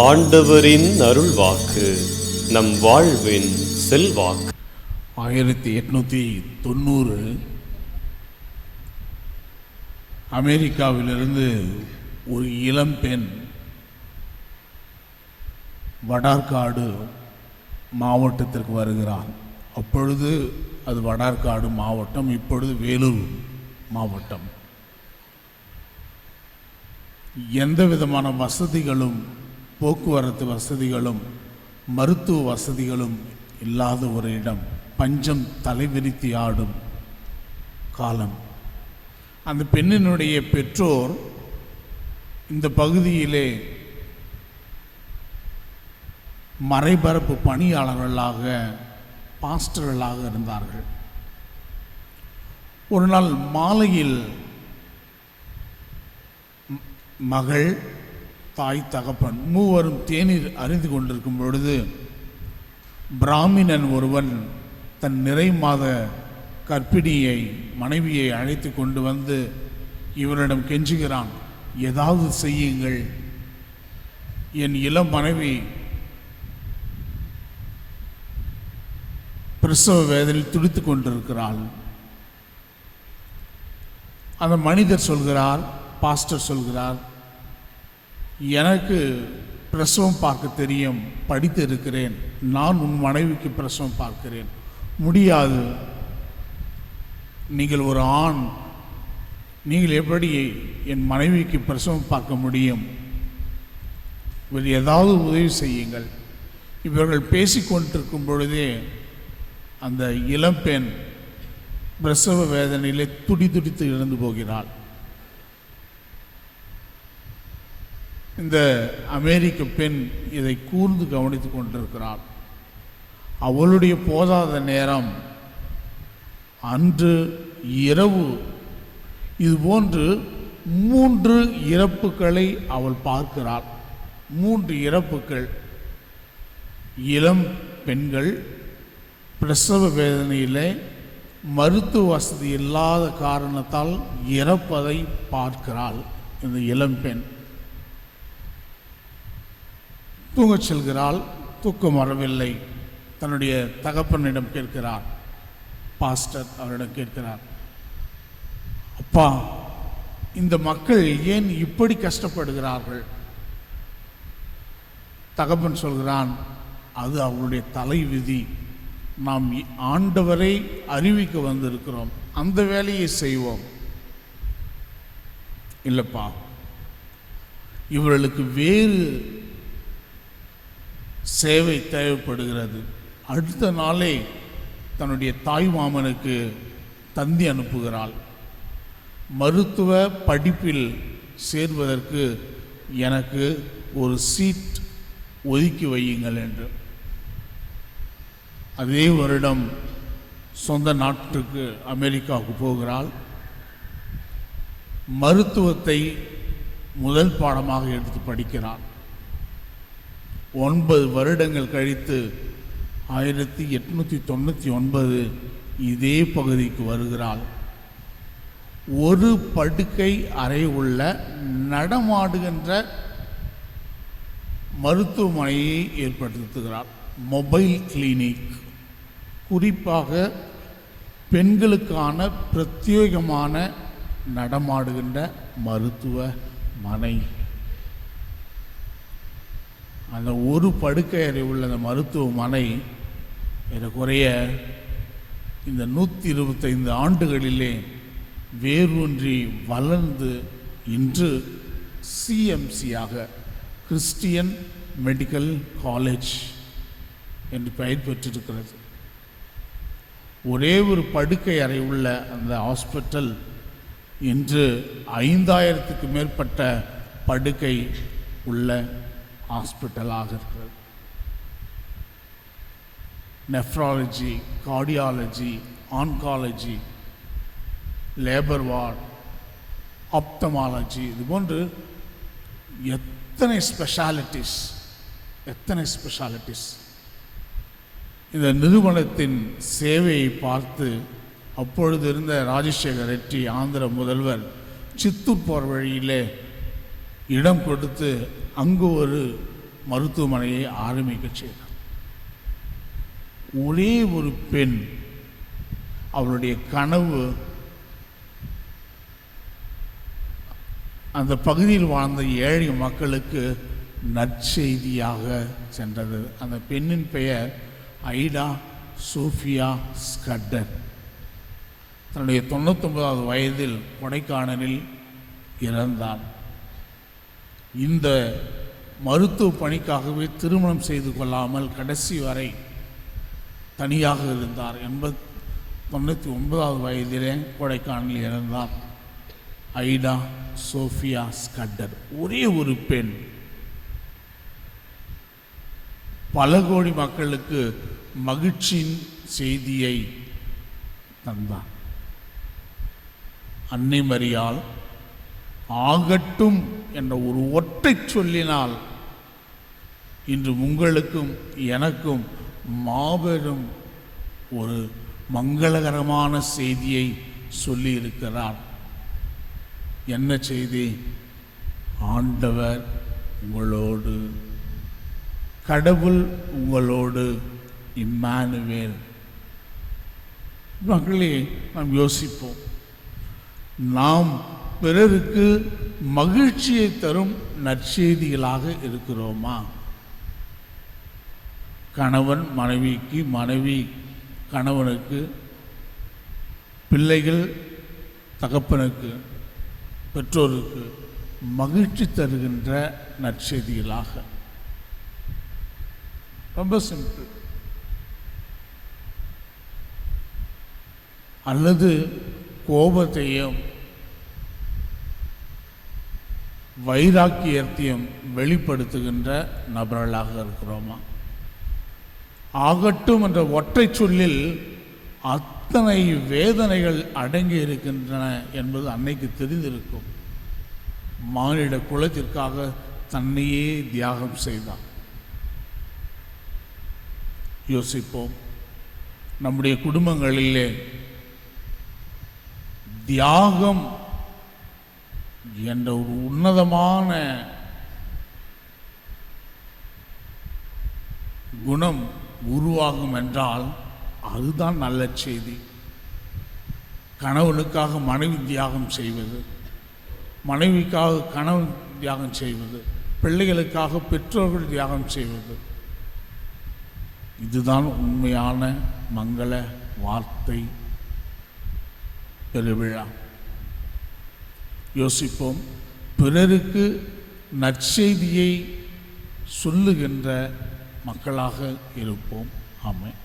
ஆண்டவரின் அருள்வாக்கு நம் வாழ்வின் செல்வாக்கு. ஆயிரத்தி எட்நூற்றி தொண்ணூறு அமெரிக்காவிலிருந்து ஒரு இளம்பெண் வடார்காடு மாவட்டத்திற்கு வருகிறார். அப்பொழுது அது வடார்காடு மாவட்டம் இப்பொழுது வேலூர் மாவட்டம். எந்த விதமான வசதிகளும் போக்குவரத்து வசதிகளும் மருத்துவ வசதிகளும் இல்லாத ஒரு இடம். பஞ்சம் தலைவிரித்தி ஆடும் காலம். அந்த பெண்ணினுடைய பெற்றோர் இந்த பகுதியிலே மறைபரப்பு பணியாளர்களாக பாஸ்டர்களாக இருந்தார்கள். ஒரு நாள் மாலையில் மகள் தாய் தகப்பன் மூவரும் தேநீர் அறிந்து கொண்டிருக்கும் பொழுது பிராமிணன் ஒருவன் தன் நிறை மாத கர்ப்பிணியை மனைவியை அழைத்து கொண்டு வந்து இவரிடம் கெஞ்சுகிறான் ஏதாவது செய்யுங்கள். என் இளம் மனைவி பிரசவ வேதனையில் துடித்து கொண்டிருக்கிறாள். அந்த மனிதர் சொல்கிறார் பாஸ்டர் சொல்கிறார் எனக்கு பிரசவம் பார்க்க தெரியும் படித்து இருக்கிறேன் நான் உன் மனைவிக்கு பிரசவம் பார்க்கிறேன். முடியாது. நீங்கள் ஒரு ஆண். நீங்கள் எப்படி என் மனைவிக்கு பிரசவம் பார்க்க முடியும்? இவர் ஏதாவது உதவி செய்யுங்கள். இவர்கள் பேசிக்கொண்டிருக்கும் பொழுதே அந்த இளம்பெண் பிரசவ வேதனையிலே துடி துடித்து இழந்து போகிறாள். இந்த அமெரிக்க பெண் இதை கூர்ந்து கவனித்து கொண்டிருக்கிறாள். அவளுடைய போதாத நேரம் அன்று இரவு. இதுபோன்று மூன்று இறப்புகளை அவள் பார்க்கிறாள். மூன்று இறப்புகள். இளம் பெண்கள் பிரசவ வேதனையிலே மருத்துவ வசதி இல்லாத காரணத்தால் இறப்பதை பார்க்கிறாள் இந்த இளம்பெண் தூங்கச் செல்கிறாள் தூக்கம் வரவில்லை. தன்னுடைய தகப்பனிடம் கேட்கிறார். பாஸ்டர் அவரிடம் கேட்கிறார். அப்பா இந்த மக்கள் ஏன் இப்படி கஷ்டப்படுகிறார்கள்? தகப்பன் சொல்கிறான் அது அவருடைய தலைவிதி. நாம் ஆண்டவரை அறிவிக்க வந்திருக்கிறோம். அந்த வேலையை செய்வோம். இல்லைப்பா இவர்களுக்கு வேறு சேவை தேவைப்படுகிறது. அடுத்த நாளே தன்னுடைய தாய் மாமனுக்கு தந்தி அனுப்புகிறாள். மருத்துவ படிப்பில் சேர்வதற்கு எனக்கு ஒரு சீட் ஒதுக்கி வையுங்கள் என்று. அதே வருடம் சொந்த நாட்டுக்கு அமெரிக்காவுக்கு போகிறாள். மருத்துவத்தை முதல் பாடமாக எடுத்து படிக்கிறாள். ஒன்பது வருடங்கள் கழித்து ஆயிரத்தி எட்நூற்றி தொண்ணூற்றி ஒன்பது இதே பகுதிக்கு வருகிறாள். ஒரு படுக்கை அறை உள்ள நடமாடுகின்ற மருத்துவமனையை ஏற்படுத்துகிறார். Mobile clinic. குறிப்பாக பெண்களுக்கான பிரத்யேகமான நடமாடுகின்ற மருத்துவமனை. அந்த ஒரு படுக்கை அறை உள்ள அந்த மருத்துவமனை ஏறக்குறைய இந்த நூற்றி இருபத்தைந்து ஆண்டுகளிலே வேரூன்றி வளர்ந்து இன்று சிஎம்சியாக கிறிஸ்டியன் மெடிக்கல் காலேஜ் என்று பெயர் பெற்றிருக்கிறது. ஒரே ஒரு படுக்கை அறை உள்ள அந்த ஹாஸ்பிட்டல் இன்று ஐந்தாயிரத்துக்கு மேற்பட்ட படுக்கை உள்ள ஹாஸ்பிட்டலாக இருக்கிறது nephrology cardiology oncology labour ward ophthalmology இது போன்று எத்தனை ஸ்பெஷாலிட்டிஸ் எத்தனை ஸ்பெஷாலிட்டிஸ் இந்த நிறுவனத்தின் சேவையை பார்த்து அப்பொழுது இருந்த ராஜசேகர் ரெட்டி ஆந்திர முதல்வர் சித்தூர் போர் வழியிலே இடம் கொடுத்து அங்கு ஒரு மருத்துவமனையை ஆரம்பிக்க செய்தார் ஒரே ஒரு பெண் அவருடைய கனவு அந்த பகுதியில் வாழ்ந்த ஏழை மக்களுக்கு நற்செய்தியாக சென்றது. அந்த பெண்ணின் பெயர் ஐடா சோஃபியா ஸ்கட்டர். தன்னுடைய தொண்ணூத்தொன்பதாவது வயதில் கொடைக்கானலில் இறந்தான். இந்த மருத்துவ பணிக்காகவே திருமணம் செய்து கொள்ளாமல் கடைசி வரை தனியாக இருந்தார். எண்பத் தொண்ணூற்றி ஒன்பதாவது வயதிலே கொடைக்கானலில் இறந்தார். ஐடா சோஃபியா ஸ்கட்டர். ஒரே ஒரு பெண். பல கோடி மக்களுக்கு மகிழ்ச்சியின் செய்தியை தந்தார் அன்னை மரியாள் ஆகட்டும் என்ற ஒரு ஒற்றை சொல்லினால் இன்று உங்களுக்கும் எனக்கும் மாபெரும் ஒரு மங்களகரமான செய்தியை சொல்லியிருக்கிறார். என்ன செய்தி? ஆண்டவர் உங்களோடு கடவுள் உங்களோடு இம்மானுவேல். மகளே நாம் யோசிப்போம். நாம் பிறருக்கு மகிழ்ச்சியை தரும் நற்செய்திகளாக இருக்கிறோமா? கணவன் மனைவிக்கு மனைவி கணவனுக்கு பிள்ளைகள் தகப்பனுக்கு பெற்றோருக்கு மகிழ்ச்சி தருகின்ற நற்செய்திகளாக. ரொம்ப சிம்பிள். அல்லது கோபத்தையும் வைராக்கியத்தையும் வெளிப்படுத்துகின்ற நபர்களாக இருக்கிறோமா? ஆகட்டும் என்ற ஒற்றை சொல்லில் அத்தனை வேதனைகள் அடங்கி இருக்கின்றன என்பது அன்னைக்கு தெரிந்திருக்கும். மானிட குலத்திற்காக தன்னையே தியாகம் செய்தான். யோசிப்போம். நம்முடைய குடும்பங்களிலே தியாகம் என்ற ஒரு உன்னதமான குணம் உருவாகும் என்றால் அதுதான் நல்ல செய்தி. கணவனுக்காக மனைவி தியாகம் செய்வது மனைவிக்காக கணவன் தியாகம் செய்வது பிள்ளைகளுக்காக பெற்றோர்கள் தியாகம் செய்வது. இதுதான் உண்மையான மங்கள வார்த்தை பெருவிழா. யோசிப்போம். பிறருக்கு நற்செய்தியை சொல்லுகின்ற மக்களாக இருப்போம். ஆமாம்